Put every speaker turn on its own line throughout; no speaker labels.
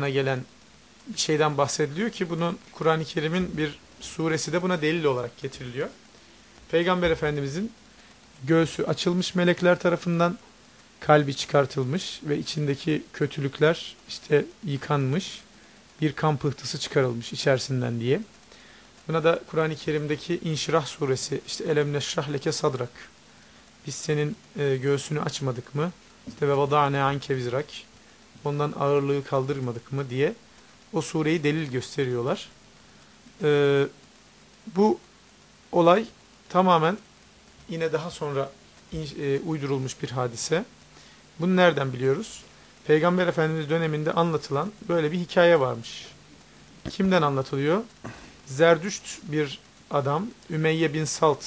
gelen şeyden bahsediliyor ki bunun Kur'an-ı Kerim'in bir suresi de buna delil olarak getiriliyor. Peygamber Efendimizin göğsü açılmış melekler tarafından kalbi çıkartılmış ve içindeki kötülükler işte yıkanmış bir kan pıhtısı çıkarılmış içerisinden diye. Buna da Kur'an-ı Kerim'deki İnşirah suresi işte elem neşrah leke sadrak biz senin e, göğsünü açmadık mı? İşte ve vada'ne anke vizrak ondan ağırlığı kaldırmadık mı diye o sureyi delil gösteriyorlar. Ee, bu olay tamamen yine daha sonra e, uydurulmuş bir hadise. Bunu nereden biliyoruz? Peygamber Efendimiz döneminde anlatılan böyle bir hikaye varmış. Kimden anlatılıyor? Zerdüşt bir adam, Ümeyye bin Salt.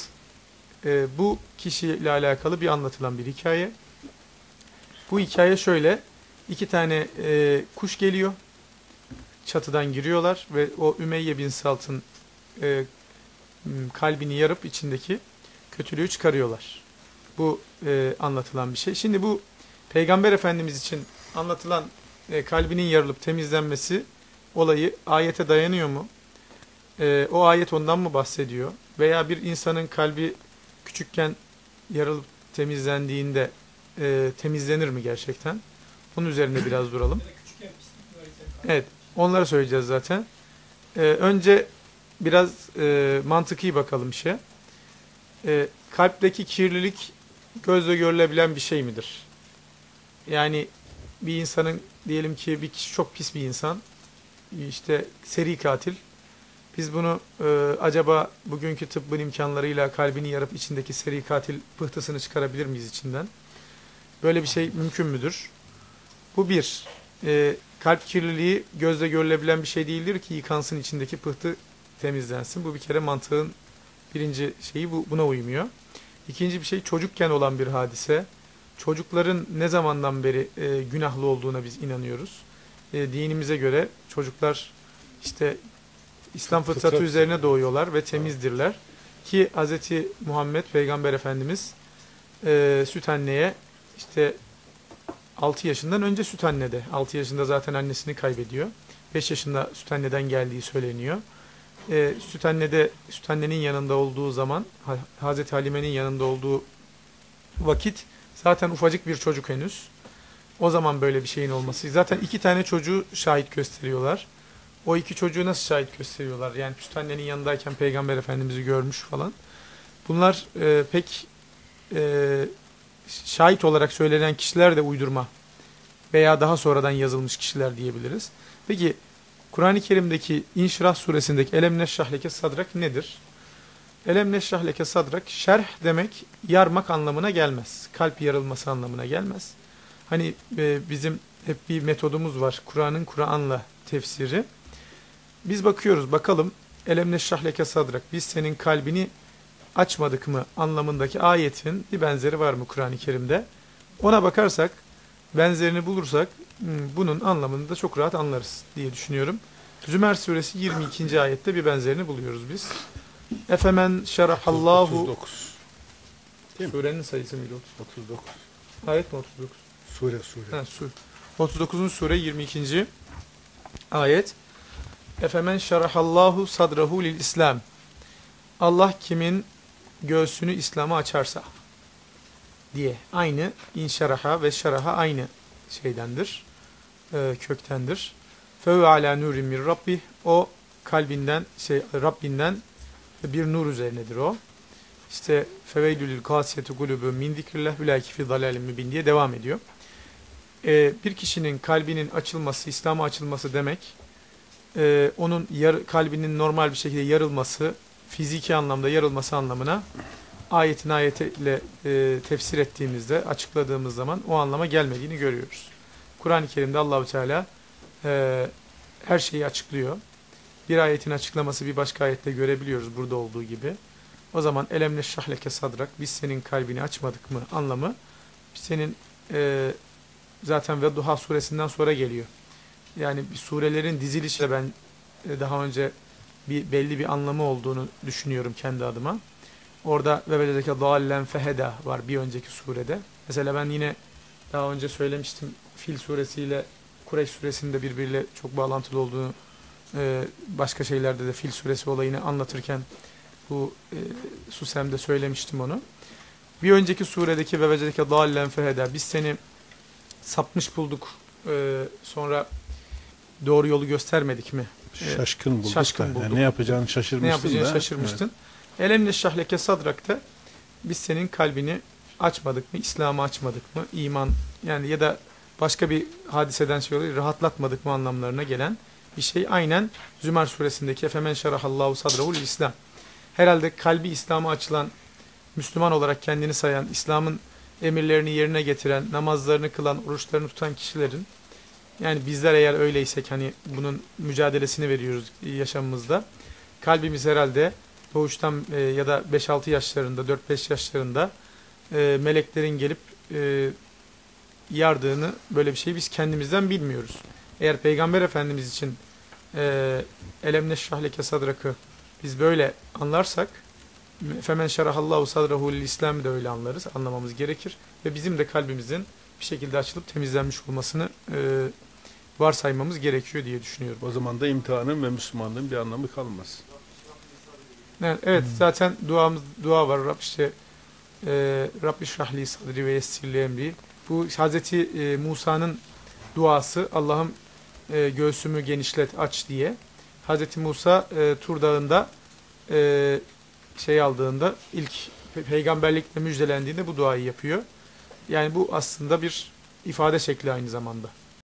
Ee, bu kişiyle alakalı bir anlatılan bir hikaye. Bu hikaye şöyle. İki tane e, kuş geliyor. Çatıdan giriyorlar ve o Ümeyye bin Salt'ın e, kalbini yarıp içindeki kötülüğü çıkarıyorlar. Bu e, anlatılan bir şey. Şimdi bu Peygamber Efendimiz için anlatılan e, kalbinin yarılıp temizlenmesi olayı ayete dayanıyor mu? E, o ayet ondan mı bahsediyor? Veya bir insanın kalbi küçükken yarılıp temizlendiğinde e, temizlenir mi gerçekten? Bunun üzerinde biraz duralım. Evet, onları söyleyeceğiz zaten. Ee, önce biraz e, mantıki bakalım işe. E, kalpteki kirlilik gözle görülebilen bir şey midir? Yani bir insanın diyelim ki bir kişi çok pis bir insan, işte seri katil. Biz bunu e, acaba bugünkü tıbbın imkanlarıyla kalbini yarıp içindeki seri katil pıhtısını çıkarabilir miyiz içinden? Böyle bir şey mümkün müdür? Bu bir. E, kalp kirliliği gözle görülebilen bir şey değildir ki yıkansın içindeki pıhtı temizlensin. Bu bir kere mantığın birinci şeyi bu, buna uymuyor. İkinci bir şey çocukken olan bir hadise. Çocukların ne zamandan beri e, günahlı olduğuna biz inanıyoruz. E, dinimize göre çocuklar işte İslam fıtratı Fıtrat. üzerine doğuyorlar ve temizdirler. Ki Hz. Muhammed Peygamber Efendimiz e, süt anneye işte 6 yaşından önce süt annede. 6 yaşında zaten annesini kaybediyor. 5 yaşında süt anneden geldiği söyleniyor. E, süt annede süt annenin yanında olduğu zaman Hazreti Halime'nin yanında olduğu vakit zaten ufacık bir çocuk henüz. O zaman böyle bir şeyin olması. Zaten iki tane çocuğu şahit gösteriyorlar. O iki çocuğu nasıl şahit gösteriyorlar? Yani süt annenin yanındayken Peygamber Efendimiz'i görmüş falan. Bunlar e, pek e, şahit olarak söylenen kişiler de uydurma veya daha sonradan yazılmış kişiler diyebiliriz. Peki Kur'an-ı Kerim'deki İnşirah suresindeki Elem neşrahleke sadrak nedir? Elem neşrahleke sadrak şerh demek yarmak anlamına gelmez. Kalp yarılması anlamına gelmez. Hani e, bizim hep bir metodumuz var. Kur'an'ın Kur'an'la tefsiri. Biz bakıyoruz bakalım Elem neşrahleke sadrak biz senin kalbini açmadık mı anlamındaki ayetin bir benzeri var mı Kur'an-ı Kerim'de? Ona bakarsak, benzerini bulursak hmm, bunun anlamını da çok rahat anlarız diye düşünüyorum. Zümer suresi 22. ayette bir benzerini buluyoruz biz. Efemen şerahallahu
39.
Değil mi? Surenin sayısı mıydı?
39.
Ayet mi 39?
Sure sure.
Ha, sur. 39. sure 22. ayet. Efemen şerahallahu sadrahu lil İslam. Allah kimin göğsünü İslam'a açarsa diye. Aynı inşaraha ve şaraha aynı şeydendir. E, köktendir. Fevve ala nurin min rabbih. O kalbinden, şey, Rabbinden bir nur üzerinedir o. İşte feveydülül kasiyeti kulübü min zikrillah ülâki fi dalâlim mübin diye devam ediyor. Ee, bir kişinin kalbinin açılması, İslam'a açılması demek, e, onun yar, kalbinin normal bir şekilde yarılması, fiziki anlamda yarılması anlamına ayetin ayetiyle e, tefsir ettiğimizde, açıkladığımız zaman o anlama gelmediğini görüyoruz. Kur'an-ı Kerim'de Allahu Teala e, her şeyi açıklıyor. Bir ayetin açıklaması bir başka ayette görebiliyoruz burada olduğu gibi. O zaman elemle şahleke sadrak biz senin kalbini açmadık mı anlamı senin e, zaten ve Duha suresinden sonra geliyor. Yani surelerin dizilişle ben e, daha önce bir belli bir anlamı olduğunu düşünüyorum kendi adıma. Orada ve veledeke dallen feheda var bir önceki surede. Mesela ben yine daha önce söylemiştim Fil suresiyle Kureyş suresinde birbiriyle çok bağlantılı olduğunu e, başka şeylerde de Fil suresi olayını anlatırken bu e, Susem'de söylemiştim onu. Bir önceki suredeki ve vecedeke dallen feheda biz seni sapmış bulduk e, sonra doğru yolu göstermedik mi? Evet.
Şaşkın bulduk.
Şaşkın
da. Yani
bulduk.
ne yapacağını şaşırmıştın
Ne yapacağını
da.
şaşırmıştın. Elemle şahleke sadrakta biz senin kalbini açmadık mı, İslam'ı açmadık mı, iman yani ya da başka bir hadiseden şey oluyor, rahatlatmadık mı anlamlarına gelen bir şey. Aynen Zümer suresindeki Efemen şerahallahu sadrahul İslam. Herhalde kalbi İslam'a açılan, Müslüman olarak kendini sayan, İslam'ın emirlerini yerine getiren, namazlarını kılan, oruçlarını tutan kişilerin yani bizler eğer öyleysek hani bunun mücadelesini veriyoruz yaşamımızda. Kalbimiz herhalde doğuştan e, ya da 5-6 yaşlarında, 4-5 yaşlarında e, meleklerin gelip e, yardığını böyle bir şeyi biz kendimizden bilmiyoruz. Eğer Peygamber Efendimiz için e, elem neşrahleke sadrakı biz böyle anlarsak femen şerahallahu sadrahu İslam de öyle anlarız, anlamamız gerekir ve bizim de kalbimizin bir şekilde açılıp temizlenmiş olmasını e, varsaymamız gerekiyor diye düşünüyorum.
O zaman da imtihanın ve Müslümanlığın bir anlamı kalmaz.
Yani evet
Hmm.
zaten duamız dua var Rab işte e, Rabbi şrahli sadri ve yessirli emri. Bu Hazreti e, Musa'nın duası Allah'ım e, göğsümü genişlet aç diye. Hazreti Musa e, Tur Dağı'nda e, şey aldığında ilk pe- peygamberlikle müjdelendiğinde bu duayı yapıyor. Yani bu aslında bir ifade şekli aynı zamanda.